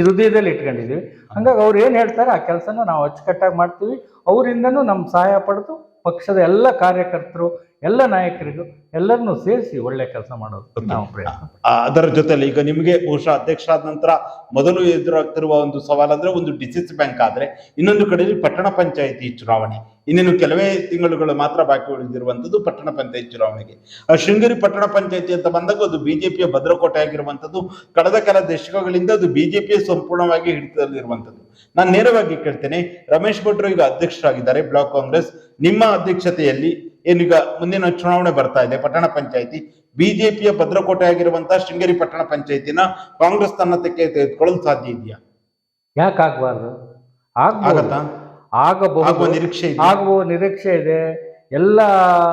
ಹೃದಯದಲ್ಲಿ ಇಟ್ಕೊಂಡಿದ್ದೀವಿ ಹಂಗಾಗಿ ಅವ್ರು ಏನು ಹೇಳ್ತಾರೆ ಆ ಕೆಲಸನ ನಾವು ಅಚ್ಚುಕಟ್ಟಾಗಿ ಮಾಡ್ತೀವಿ. ಅವರಿಂದನೂ ನಮ್ಮ ಸಹಾಯ ಪಡೆದು ಪಕ್ಷದ ಎಲ್ಲ ಕಾರ್ಯಕರ್ತರು ಎಲ್ಲ ನಾಯಕರಿಗೂ ಎಲ್ಲರನ್ನೂ ಸೇರಿಸಿ ಒಳ್ಳೆ ಕೆಲಸ ಮಾಡೋದು ನಾವು ಪ್ರಯತ್ನ ಅದರ ಜೊತೆಲಿ ಈಗ ನಿಮಗೆ ಬಹುಶಃ ಅಧ್ಯಕ್ಷರಾದ ನಂತರ ಮೊದಲು ಎದುರಾಗ್ತಿರುವ ಒಂದು ಸವಾಲಂದ್ರೆ ಒಂದು ಡಿಸಿಸ್ ಬ್ಯಾಂಕ್ ಆದ್ರೆ ಇನ್ನೊಂದು ಕಡೆಯಲ್ಲಿ ಪಟ್ಟಣ ಪಂಚಾಯಿತಿ ಚುನಾವಣೆ. ಇನ್ನೇನು ಕೆಲವೇ ತಿಂಗಳುಗಳು ಮಾತ್ರ ಬಾಕಿ ಉಳಿದಿರುವಂತದ್ದು ಪಟ್ಟಣ ಪಂಚಾಯತ್ ಚುನಾವಣೆಗೆ. ಆ ಶೃಂಗೇರಿ ಪಟ್ಟಣ ಪಂಚಾಯತಿ ಅಂತ ಬಂದಾಗ ಅದು ಬಿಜೆಪಿಯ ಭದ್ರಕೋಟೆ ಆಗಿರುವಂಥದ್ದು. ಕಳೆದ ಕೆಲ ದಶಕಗಳಿಂದ ಅದು ಬಿಜೆಪಿಯ ಸಂಪೂರ್ಣವಾಗಿ ಹಿಡಿತದಲ್ಲಿರುವಂತದ್ದು ನಾನು ನೇರವಾಗಿ ಕೇಳ್ತೇನೆ ರಮೇಶ್ ಭಟ್ರು ಈಗ ಅಧ್ಯಕ್ಷರಾಗಿದ್ದಾರೆ ಬ್ಲಾಕ್ ಕಾಂಗ್ರೆಸ್. ನಿಮ್ಮ ಅಧ್ಯಕ್ಷತೆಯಲ್ಲಿ ಏನೀಗ ಮುಂದಿನ ಚುನಾವಣೆ ಬರ್ತಾ ಇದೆ ಪಟ್ಟಣ ಪಂಚಾಯತಿ. ಬಿಜೆಪಿಯ ಭದ್ರಕೋಟೆ ಆಗಿರುವಂತಹ ಶೃಂಗೇರಿ ಪಟ್ಟಣ ಪಂಚಾಯತಿನ ಕಾಂಗ್ರೆಸ್ ತನ್ನ ತೆಕ್ಕೆ ತೆಗೆದುಕೊಳ್ಳಲು ಸಾಧ್ಯ ಇದೆಯಾ? ಯಾಕೆ ಆಗಬಾರ್ದು? ಆಗತ್ತಾ? ಆಗಬಹುದು. ನಿರೀಕ್ಷೆ ಇದೆ ಆಗುವ ನಿರೀಕ್ಷೆ ಇದೆ. ಎಲ್ಲ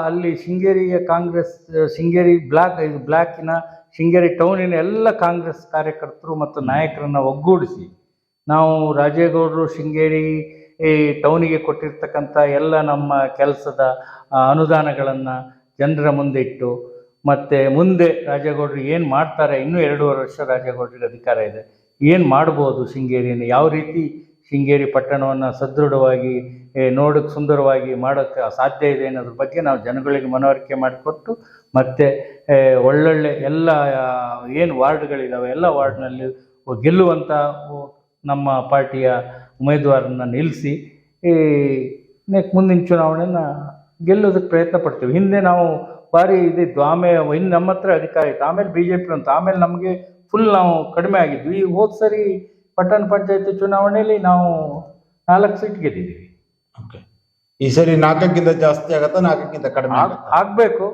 ಅಲ್ಲಿ ಶೃಂಗೇರಿಯ ಕಾಂಗ್ರೆಸ್ ಶೃಂಗೇರಿ ಬ್ಲಾಕ್ ಇದು ಬ್ಲಾಕಿನ ಶೃಂಗೇರಿ ಟೌನಿನ ಎಲ್ಲ ಕಾಂಗ್ರೆಸ್ ಕಾರ್ಯಕರ್ತರು ಮತ್ತು ನಾಯಕರನ್ನ ಒಗ್ಗೂಡಿಸಿ ನಾವು ರಾಜೇಗೌಡರು ಶೃಂಗೇರಿ ಈ ಟೌನಿಗೆ ಕೊಟ್ಟಿರ್ತಕ್ಕಂಥ ಎಲ್ಲ ನಮ್ಮ ಕೆಲಸದ ಅನುದಾನಗಳನ್ನು ಜನರ ಮುಂದೆ ಇಟ್ಟು ಮತ್ತು ಮುಂದೆ ರಾಜೇಗೌಡರು ಏನು ಮಾಡ್ತಾರೆ, ಇನ್ನೂ ಎರಡೂವರೆ ವರ್ಷ ರಾಜೇಗೌಡರಿಗೆ ಅಧಿಕಾರ ಇದೆ. ಏನು ಮಾಡ್ಬೋದು ಶೃಂಗೇರಿಯನ್ನು ಯಾವ ರೀತಿ ಶೃಂಗೇರಿ ಪಟ್ಟಣವನ್ನು ಸದೃಢವಾಗಿ ನೋಡೋಕ್ಕೆ ಸುಂದರವಾಗಿ ಮಾಡೋಕ್ಕೆ ಸಾಧ್ಯ ಇದೆ ಅನ್ನೋದ್ರ ಬಗ್ಗೆ ನಾವು ಜನಗಳಿಗೆ ಮನವರಿಕೆ ಮಾಡಿಕೊಟ್ಟು ಮತ್ತು ಒಳ್ಳೊಳ್ಳೆ ಎಲ್ಲ ಏನು ವಾರ್ಡ್ಗಳಿದ್ದಾವೆ ಎಲ್ಲ ವಾರ್ಡ್ನಲ್ಲಿ ಗೆಲ್ಲುವಂಥ ನಮ್ಮ ಪಾರ್ಟಿಯ ಉಮೇದುವಾರನ್ನ ನಿಲ್ಲಿಸಿ ಈ ನೆಕ್ಸ್ಟ್ ಮುಂದಿನ ಚುನಾವಣೆನ ಗೆಲ್ಲೋದಕ್ಕೆ ಪ್ರಯತ್ನ ಪಡ್ತೀವಿ. ಹಿಂದೆ ನಾವು ಭಾರಿ ಇದಿತ್ತು ಆಮೇಲೆ ಇನ್ನು ನಮ್ಮ ಹತ್ರ ಅಧಿಕಾರ ಇತ್ತು ಆಮೇಲೆ ಬಿ ಜೆ ಪಿ ಅಂತ ಆಮೇಲೆ ನಮಗೆ ಫುಲ್ ನಾವು ಕಡಿಮೆ ಆಗಿದ್ವಿ. ಈ ಹೋದ ಸರಿ ಪಟ್ಟಣ ಪಂಚಾಯತಿ ಚುನಾವಣೆಯಲ್ಲಿ ನಾವು ನಾಲ್ಕು ಸೀಟ್ ಗೆದ್ದಿದ್ದೀವಿ. ಓಕೆ ಈ ಸರಿ ನಾಲ್ಕಕ್ಕಿಂತ ಜಾಸ್ತಿ ಆಗತ್ತಾ ನಾಲ್ಕಕ್ಕಿಂತ ಕಡಿಮೆ ಆಗಬೇಕು ಆಗತ್ತಾ? ಆಗ್ಬೇಕು.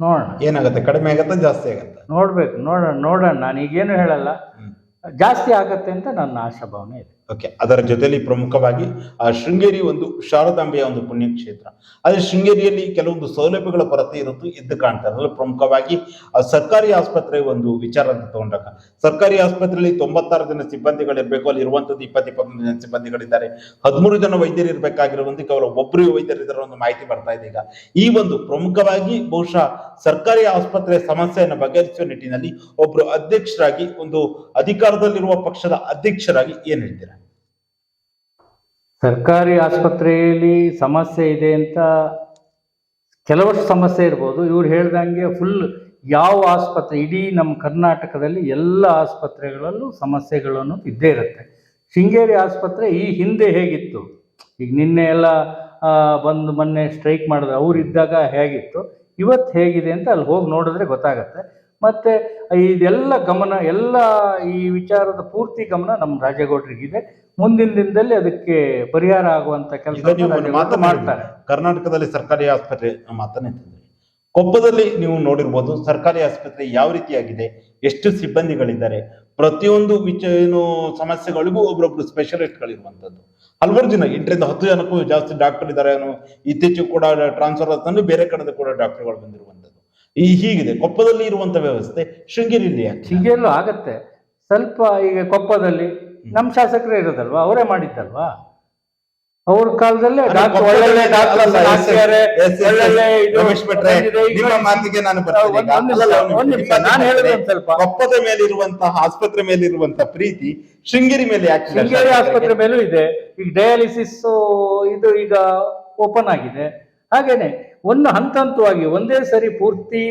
ನೋಡೋಣ. ಏನಾಗತ್ತೆ? ಕಡಿಮೆ ಆಗತ್ತಾ ಜಾಸ್ತಿ ಆಗತ್ತಾ? ನೋಡ್ಬೇಕು ನೋಡೋಣ ನೋಡೋಣ. ನಾನು ಈಗೇನು ಹೇಳಲ್ಲ. ಹ್ಮ್. ಜಾಸ್ತಿ ಆಗತ್ತೆ ಅಂತ ನನ್ನ ಆಶಾಭಾವನೆ ಇದೆ. ಓಕೆ, ಅದರ ಜೊತೆಯಲ್ಲಿ ಪ್ರಮುಖವಾಗಿ ಆ ಶೃಂಗೇರಿ ಒಂದು ಶಾರದಾಂಬೆಯ ಒಂದು ಪುಣ್ಯಕ್ಷೇತ್ರ. ಆದರೆ ಶೃಂಗೇರಿಯಲ್ಲಿ ಕೆಲವೊಂದು ಸೌಲಭ್ಯಗಳ ಕೊರತೆ ಇರುವುದು ಎದ್ದು ಕಾಣ್ತಾರೆ ಅದರಲ್ಲಿ ಪ್ರಮುಖವಾಗಿ ಆ ಸರ್ಕಾರಿ ಆಸ್ಪತ್ರೆ ಒಂದು ವಿಚಾರ ಅಂತ ತಗೊಂಡಾಗ. ಸರ್ಕಾರಿ ಆಸ್ಪತ್ರೆಯಲ್ಲಿ ತೊಂಬತ್ತಾರು ಜನ ಸಿಬ್ಬಂದಿಗಳಿರಬೇಕು ಅಲ್ಲಿ ಇರುವಂತದ್ದು ಇಪ್ಪತ್ತು ಇಪ್ಪತ್ತೊಂದು ಜನ ಸಿಬ್ಬಂದಿಗಳಿದ್ದಾರೆ. ಹದಿಮೂರು ಜನ ವೈದ್ಯರು ಇರಬೇಕಾಗಿರುವಂತ ಕೇವಲ ಒಬ್ಬರು ವೈದ್ಯರು ಇದರ ಒಂದು ಮಾಹಿತಿ ಬರ್ತಾ ಇದೆ ಈಗ. ಈ ಒಂದು ಪ್ರಮುಖವಾಗಿ ಬಹುಶಃ ಸರ್ಕಾರಿ ಆಸ್ಪತ್ರೆ ಸಮಸ್ಯೆಯನ್ನು ಬಗೆಹರಿಸುವ ನಿಟ್ಟಿನಲ್ಲಿ ಒಬ್ರು ಅಧ್ಯಕ್ಷರಾಗಿ, ಒಂದು ಅಧಿಕಾರದಲ್ಲಿರುವ ಪಕ್ಷದ ಅಧ್ಯಕ್ಷರಾಗಿ ಏನ್ ಹೇಳ್ತೀರಾ? ಸರ್ಕಾರಿ ಆಸ್ಪತ್ರೆಯಲ್ಲಿ ಸಮಸ್ಯೆ ಇದೆ ಅಂತ ಕೆಲವಷ್ಟು ಸಮಸ್ಯೆ ಇರ್ಬೋದು. ಇವ್ರು ಹೇಳ್ದಂಗೆ ಫುಲ್ ಯಾವ ಆಸ್ಪತ್ರೆ, ಇಡೀ ನಮ್ಮ ಕರ್ನಾಟಕದಲ್ಲಿ ಎಲ್ಲ ಆಸ್ಪತ್ರೆಗಳಲ್ಲೂ ಸಮಸ್ಯೆಗಳನ್ನು ಇದ್ದೇ ಇರುತ್ತೆ. ಶೃಂಗೇರಿ ಆಸ್ಪತ್ರೆ ಈ ಹಿಂದೆ ಹೇಗಿತ್ತು? ಈಗ ನಿನ್ನೆ ಎಲ್ಲ ಬಂದು ಮೊನ್ನೆ ಸ್ಟ್ರೈಕ್ ಮಾಡಿದ್ರೆ ಅವ್ರು ಇದ್ದಾಗ ಹೇಗಿತ್ತು? ಇವತ್ತು ಹೇಗಿದೆ ಅಂತ ಅಲ್ಲಿ ಹೋಗಿ ನೋಡಿದ್ರೆ ಗೊತ್ತಾಗತ್ತೆ. ಮತ್ತು ಇದೆಲ್ಲ ಗಮನ, ಎಲ್ಲ ಈ ವಿಚಾರದ ಪೂರ್ತಿ ಗಮನ ನಮ್ಮ ರಾಜೇಗೌಡರಿಗಿದೆ ಮುಂದಿನ ದಿನದಲ್ಲಿ ಅದಕ್ಕೆ ಪರಿಹಾರ ಆಗುವಂತ ಕೆಲಸ ಮಾಡ್ತಾರೆ. ಕರ್ನಾಟಕದಲ್ಲಿ ಸರ್ಕಾರಿ ಆಸ್ಪತ್ರೆ ಮಾತನ್ನ ಎತ್ತಿದ್ರಿ ಕೊಪ್ಪದಲ್ಲಿ ನೀವು ನೋಡಿರ್ಬೋದು ಸರ್ಕಾರಿ ಆಸ್ಪತ್ರೆ ಯಾವ ರೀತಿಯಾಗಿದೆ ಎಷ್ಟು ಸಿಬ್ಬಂದಿಗಳಿದ್ದಾರೆ ಪ್ರತಿಯೊಂದು ವಿಚ ಏನು ಸಮಸ್ಯೆಗಳಿಗೂ ಒಬ್ರೊಬ್ರು ಸ್ಪೆಷಲಿಸ್ಟ್ಗಳಿರುವಂಥದ್ದು ಹಲವಾರು ಜನ ಎಂಟರಿಂದ ಹತ್ತು ಜನಕ್ಕೂ ಜಾಸ್ತಿ ಡಾಕ್ಟರ್ ಇದ್ದಾರೆ ಇತ್ತೀಚೆಗೆ ಕೂಡ ಟ್ರಾನ್ಸ್ಫರ್ ತಂದು ಬೇರೆ ಕಡೆ ಕೂಡ ಡಾಕ್ಟರ್ಗಳು ಬಂದಿರುವಂಥದ್ದು. ಈ ಹೀಗಿದೆ ಕೊಪ್ಪದಲ್ಲಿ ಇರುವಂತ ವ್ಯವಸ್ಥೆ ಶೃಂಗೇರಿಯಲ್ಲಿ ಶೃಂಗೇರಿಯಲ್ಲೂ ಆಗತ್ತೆ. ಸ್ವಲ್ಪ ಈಗ ಕೊಪ್ಪದಲ್ಲಿ ನಮ್ಮ ಶಾಸಕರೇ ಇರೋದಲ್ವಾ? ಅವರೇ ಮಾಡಿದ್ದಲ್ವಾ? ಅವ್ರ ಕಾಲದಲ್ಲೇ ಒಪ್ಪದ ಮೇಲೆ ಇರುವಂತಹ ಆಸ್ಪತ್ರೆ ಮೇಲೆ ಇರುವಂತಹ ಪ್ರೀತಿ ಶೃಂಗೇರಿ ಮೇಲೆ ಶೃಂಗೇರಿ ಆಸ್ಪತ್ರೆ ಮೇಲೂ ಇದೆ. ಈಗ ಡಯಾಲಿಸಿಸ್ ಇದು ಈಗ ಓಪನ್ ಆಗಿದೆ. ಹಾಗೇನೆ ಒಂದು ಹಂತ ಹಂತವಾಗಿ ಒಂದೇ ಸರಿ ಪೂರ್ತಿ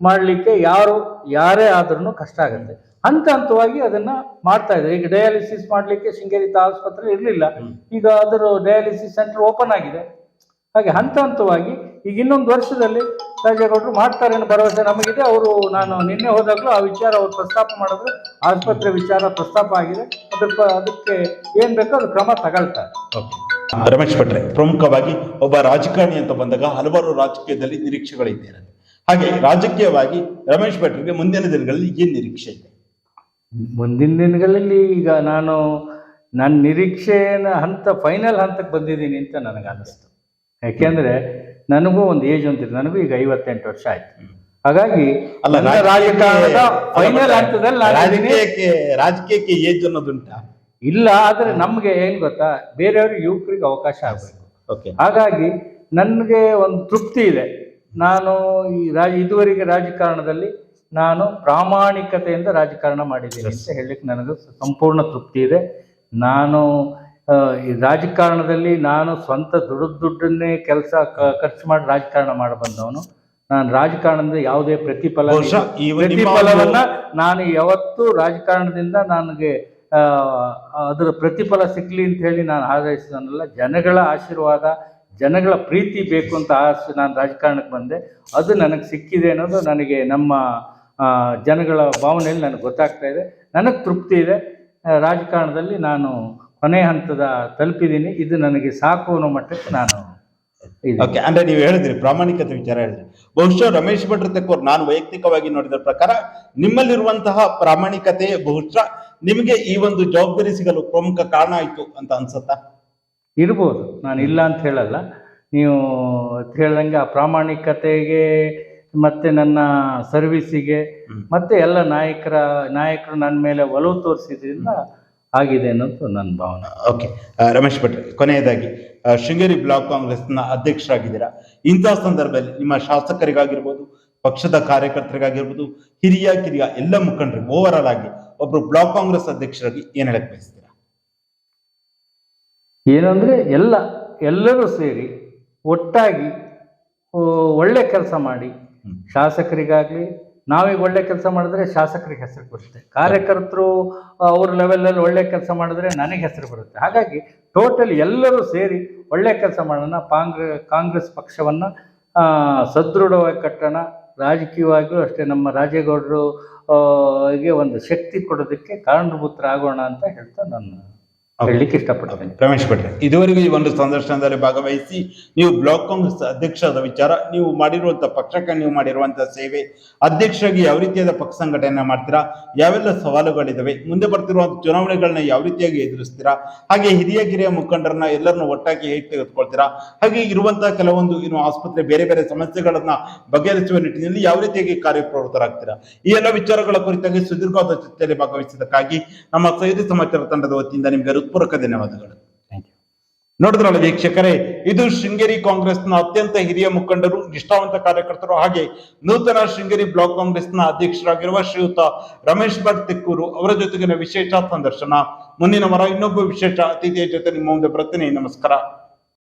ಮಾಡಲಿಕ್ಕೆ ಯಾರು ಯಾರೇ ಆದ್ರೂ ಕಷ್ಟ ಆಗುತ್ತೆ. ಹಂತ ಹಂತವಾಗಿ ಅದನ್ನ ಮಾಡ್ತಾ ಇದ್ದಾರೆ. ಈಗ ಡಯಾಲಿಸಿಸ್ ಮಾಡ್ಲಿಕ್ಕೆ ಶೃಂಗೇರಿ ತಾ- ಆಸ್ಪತ್ರೆ ಇರಲಿಲ್ಲ. ಈಗ ಅದರ ಡಯಾಲಿಸಿಸ್ ಸೆಂಟರ್ ಓಪನ್ ಆಗಿದೆ. ಹಾಗೆ ಹಂತ ಹಂತವಾಗಿ ಈಗ ಇನ್ನೊಂದು ವರ್ಷದಲ್ಲಿ ರಾಜೇಗೌಡರು ಮಾಡ್ತಾರೆ ಅನ್ನೋ ಭರವಸೆ ನಮಗಿದೆ. ಅವರು ನಾನು ನಿನ್ನೆ ಹೋದಾಗಲೂ ಆ ವಿಚಾರ ಅವರು ಪ್ರಸ್ತಾಪ ಮಾಡಿದ್ರು. ಆಸ್ಪತ್ರೆ ವಿಚಾರ ಪ್ರಸ್ತಾಪ ಆಗಿದೆ. ಅದ್ರ ಅದಕ್ಕೆ ಏನ್ ಬೇಕೋ ಅದು ಕ್ರಮ ತಗೊಳ್ತಾರೆ. ರಮೇಶ್ ಭಟ್ರೆ ಪ್ರಮುಖವಾಗಿ ಒಬ್ಬ ರಾಜಕಾರಣಿ ಅಂತ ಬಂದಾಗ ಹಲವಾರು ರಾಜಕೀಯದಲ್ಲಿ ನಿರೀಕ್ಷೆಗಳಿದ್ದೇನೆ ಹಾಗೆ ರಾಜಕೀಯವಾಗಿ ರಮೇಶ್ ಭಟ್ರಿಗೆ ಮುಂದಿನ ದಿನಗಳಲ್ಲಿ ಏನ್ ನಿರೀಕ್ಷೆ ಇದೆ? ಮುಂದಿನ ದಿನಗಳಲ್ಲಿ ಈಗ ನಾನು ನನ್ನ ನಿರೀಕ್ಷೆನ ಹಂತ ಫೈನಲ್ ಹಂತಕ್ಕೆ ಬಂದಿದ್ದೀನಿ ಅಂತ ನನಗೆ ಅನ್ನಿಸ್ತು. ಯಾಕೆಂದ್ರೆ ನನಗೂ ಒಂದು ಏಜ್ ಅಂತಿದೆ ನನಗೂ ಈಗ ಐವತ್ತೆಂಟು ವರ್ಷ ಆಯ್ತು. ಹಾಗಾಗಿ ಅಲ್ಲ ರಾಜಕಾರಣದ ಫೈನಲ್ ರಾಜಕೀಯಕ್ಕೆ- ಹಂತದಲ್ಲಿ ರಾಜಕೀಯಕ್ಕೆ ರಾಜಕೀಯಕ್ಕೆ ಏಜ್ ಅನ್ನೋದುಂಟಾ ಇಲ್ಲ ಆದ್ರೆ ನಮ್ಗೆ ಏನ್ ಗೊತ್ತಾ ಬೇರೆಯವ್ರಿಗೆ ಯುವಕರಿಗೆ ಅವಕಾಶ ಆಗಬೇಕು. ಓಕೆ ಹಾಗಾಗಿ ನನಗೆ ಒಂದು ತೃಪ್ತಿ ಇದೆ. ನಾನು ಈ ರಾಜ ಇದುವರೆಗೆ ರಾಜಕಾರಣದಲ್ಲಿ ನಾನು ಪ್ರಾಮಾಣಿಕತೆಯಿಂದ ರಾಜಕಾರಣ ಮಾಡಿದ್ದೀನಿ ಅಂತ ಹೇಳಲಿಕ್ಕೆ ನನಗೆ ಸಂಪೂರ್ಣ ತೃಪ್ತಿ ಇದೆ. ನಾನು ಈ ರಾಜಕಾರಣದಲ್ಲಿ ನಾನು ಸ್ವಂತ ದುಡ್ಡು ದುಡ್ಡನ್ನೇ ಕೆಲಸ ಖರ್ಚು ಮಾಡಿ ರಾಜಕಾರಣ ಮಾಡಿ ಬಂದವನು ನಾನು ರಾಜಕಾರಣದಿಂದ ಯಾವುದೇ ಪ್ರತಿಫಲ ಪ್ರತಿಫಲವನ್ನ ನಾನು ಯಾವತ್ತೂ ರಾಜಕಾರಣದಿಂದ ನನಗೆ ಅದರ ಪ್ರತಿಫಲ ಸಿಗ್ಲಿ ಅಂತ ಹೇಳಿ ನಾನು ಹಾರೈಸಿದನಲ್ಲ ಜನಗಳ ಆಶೀರ್ವಾದ ಜನಗಳ ಪ್ರೀತಿ ಬೇಕು ಅಂತ ಆಸೆ ನಾನು ರಾಜಕಾರಣಕ್ಕೆ ಬಂದೆ. ಅದು ನನಗೆ ಸಿಕ್ಕಿದೆ ಅನ್ನೋದು ನನಗೆ ನಮ್ಮ ಜನಗಳ ಭಾವನೆಯಲ್ಲಿ ನನಗೆ ಗೊತ್ತಾಗ್ತಾ ಇದೆ. ನನಗೆ ತೃಪ್ತಿ ಇದೆ. ರಾಜಕಾರಣದಲ್ಲಿ ನಾನು ಕೊನೆ ಹಂತದ ತಲುಪಿದ್ದೀನಿ. ಇದು ನನಗೆ ಸಾಕು ಅನ್ನೋ ಮಟ್ಟಕ್ಕೆ ನಾನು ಓಕೆ ಅಂದ್ರೆ ನೀವು ಹೇಳಿದ್ರಿ ಪ್ರಾಮಾಣಿಕತೆ ವಿಚಾರ ಹೇಳಿದ್ರಿ. ಬಹುಶಃ ರಮೇಶ್ ಭಟ್ರ ತೆಕ್ಕೋರ್ ನಾನು ವೈಯಕ್ತಿಕವಾಗಿ ನೋಡಿದ ಪ್ರಕಾರ ನಿಮ್ಮಲ್ಲಿರುವಂತಹ ಪ್ರಾಮಾಣಿಕತೆ ಬಹುಶಃ ನಿಮಗೆ ಈ ಒಂದು ಜವಾಬ್ದಾರಿ ಸಿಗಲು ಪ್ರಮುಖ ಕಾರಣ ಆಯಿತು ಅಂತ ಅನ್ಸತ್ತಾ? ಇರ್ಬೋದು. ನಾನು ಇಲ್ಲ ಅಂತ ಹೇಳಲ್ಲ. ನೀವು ಹೇಳ್ದಂಗೆ ಆ ಪ್ರಾಮಾಣಿಕತೆಗೆ ಮತ್ತೆ ನನ್ನ ಸರ್ವಿಸಿಗೆ. ಮತ್ತೆ ಎಲ್ಲ ನಾಯಕರ ನಾಯಕರು ನನ್ನ ಮೇಲೆ ಒಲವು ತೋರಿಸಿದ್ರಿಂದ ಆಗಿದೆ ಅನ್ನೋದು ನನ್ನ ಭಾವನೆ ಓಕೆ ರಮೇಶ್ ಭಟ್ರೆ ಕೊನೆಯದಾಗಿ ಶೃಂಗೇರಿ ಬ್ಲಾಕ್ ಕಾಂಗ್ರೆಸ್ನ ಅಧ್ಯಕ್ಷರಾಗಿದ್ದೀರಾ ಇಂತಹ ಸಂದರ್ಭದಲ್ಲಿ ನಿಮ್ಮ ಶಾಸಕರಿಗಾಗಿರ್ಬೋದು ಪಕ್ಷದ ಕಾರ್ಯಕರ್ತರಿಗಾಗಿರ್ಬೋದು ಹಿರಿಯ ಕಿರಿಯ ಎಲ್ಲ ಮುಖಂಡರಿಗೆ ಓವರ್ ಆಲ್ ಆಗಿ ಒಬ್ರು ಬ್ಲಾಕ್ ಕಾಂಗ್ರೆಸ್ ಅಧ್ಯಕ್ಷರಾಗಿ ಏನ್ ಹೇಳಕ್ ಬಯಸ್ತೀರಾ ಏನಂದ್ರೆ ಎಲ್ಲ ಎಲ್ಲರೂ ಸೇರಿ ಒಟ್ಟಾಗಿ ಒಳ್ಳೆ ಕೆಲಸ ಮಾಡಿ. ಶಾಸಕರಿಗಾಗ್ಲಿ, ನಾವೀಗ ಒಳ್ಳೆ ಕೆಲಸ ಮಾಡಿದ್ರೆ ಶಾಸಕರಿಗೆ ಹೆಸರು ಬರುತ್ತೆ ಕಾರ್ಯಕರ್ತರು ಅವ್ರ ಲೆವೆಲಲ್ಲಿ ಒಳ್ಳೆ ಕೆಲಸ ಮಾಡಿದ್ರೆ ನನಗೆ ಹೆಸರು ಬರುತ್ತೆ. ಹಾಗಾಗಿ ಟೋಟಲ್ ಎಲ್ಲರೂ ಸೇರಿ ಒಳ್ಳೆ ಕೆಲಸ ಮಾಡೋಣ. ಕಾಂಗ್ರೆ ಕಾಂಗ್ರೆಸ್ ಪಕ್ಷವನ್ನು ಸದೃಢವಾಗಿ ಕಟ್ಟೋಣ. ರಾಜಕೀಯವಾಗಿಯೂ ಅಷ್ಟೇ ನಮ್ಮ ರಾಜೇಗೌಡರು ಗೆ ಒಂದು ಶಕ್ತಿ ಕೊಡೋದಕ್ಕೆ ಕಾರಣಭೂತರಾಗೋಣ ಅಂತ ಹೇಳ್ತಾ ನಾನು ಹೇಳಲಿಕ್ಕೆ ಇಷ್ಟಪಡ್ತೇನೆ. ರಮೇಶ್ ಭಟ್ರೆ ಇದುವರೆಗೂ ಈ ಒಂದು ಸಂದರ್ಶನದಲ್ಲಿ ಭಾಗವಹಿಸಿ ನೀವು ಬ್ಲಾಕ್ ಕಾಂಗ್ರೆಸ್ ಅಧ್ಯಕ್ಷರ ವಿಚಾರ ನೀವು ಮಾಡಿರುವಂತಹ ಪಕ್ಷಕ್ಕೆ ನೀವು ಮಾಡಿರುವಂತಹ ಸೇವೆ ಅಧ್ಯಕ್ಷರಾಗಿ ಯಾವ ರೀತಿಯಾದ ಪಕ್ಷ ಸಂಘಟನೆ ಮಾಡ್ತೀರಾ ಯಾವೆಲ್ಲ ಸವಾಲುಗಳಿದಾವೆ ಮುಂದೆ ಬರ್ತಿರುವ ಚುನಾವಣೆಗಳನ್ನ ಯಾವ ರೀತಿಯಾಗಿ ಎದುರಿಸ್ತೀರಾ ಹಾಗೆ ಹಿರಿಯ ಕಿರಿಯ ಮುಖಂಡರನ್ನ ಎಲ್ಲರನ್ನು ಒಟ್ಟಾಗಿ ಹೇಗೆ ತೆಗೆದುಕೊಳ್ತೀರಾ ಹಾಗೆ ಇರುವಂತಹ ಕೆಲವೊಂದು ಏನು ಆಸ್ಪತ್ರೆ ಬೇರೆ ಬೇರೆ ಸಮಸ್ಯೆಗಳನ್ನ ಬಗೆಹರಿಸುವ ನಿಟ್ಟಿನಲ್ಲಿ ಯಾವ ರೀತಿಯಾಗಿ ಕಾರ್ಯಪ್ರವೃತ್ತರಾಗ್ತೀರಾ ಈ ಎಲ್ಲ ವಿಚಾರಗಳ ಕುರಿತಾಗಿ ಸುದೀರ್ಘವಾದ ಚರ್ಚೆಯಲ್ಲಿ ಭಾಗವಹಿಸಿದ್ದಕ್ಕಾಗಿ ನಮ್ಮ ಸೈದಿ ಸಮಾಚಾರ ತಂಡದ ವತಿಯಿಂದ ನಿಮಗೆ ಹೃತ್ಪೂರ್ವಕ ಧನ್ಯವಾದಗಳು. ನೋಡಿದ್ರಲ್ಲ ವೀಕ್ಷಕರೇ ಇದು ಶೃಂಗೇರಿ ಕಾಂಗ್ರೆಸ್ನ ಅತ್ಯಂತ ಹಿರಿಯ ಮುಖಂಡರು ನಿಷ್ಠಾವಂತ ಕಾರ್ಯಕರ್ತರು ಹಾಗೆ ನೂತನ ಶೃಂಗೇರಿ ಬ್ಲಾಕ್ ಕಾಂಗ್ರೆಸ್ನ ಅಧ್ಯಕ್ಷರಾಗಿರುವ ಶ್ರೀಯುತ ರಮೇಶ್ ಭಟ್ ತಿಕ್ಕೂರು ಅವರ ಜೊತೆಗಿನ ವಿಶೇಷ ಸಂದರ್ಶನ. ಮುಂದಿನ ವಾರ ಇನ್ನೊಬ್ಬ ವಿಶೇಷ ಅತಿಥಿಯ ಜೊತೆ ನಿಮ್ಮ ಮುಂದೆ ಬರ್ತೀನಿ. ನಮಸ್ಕಾರ.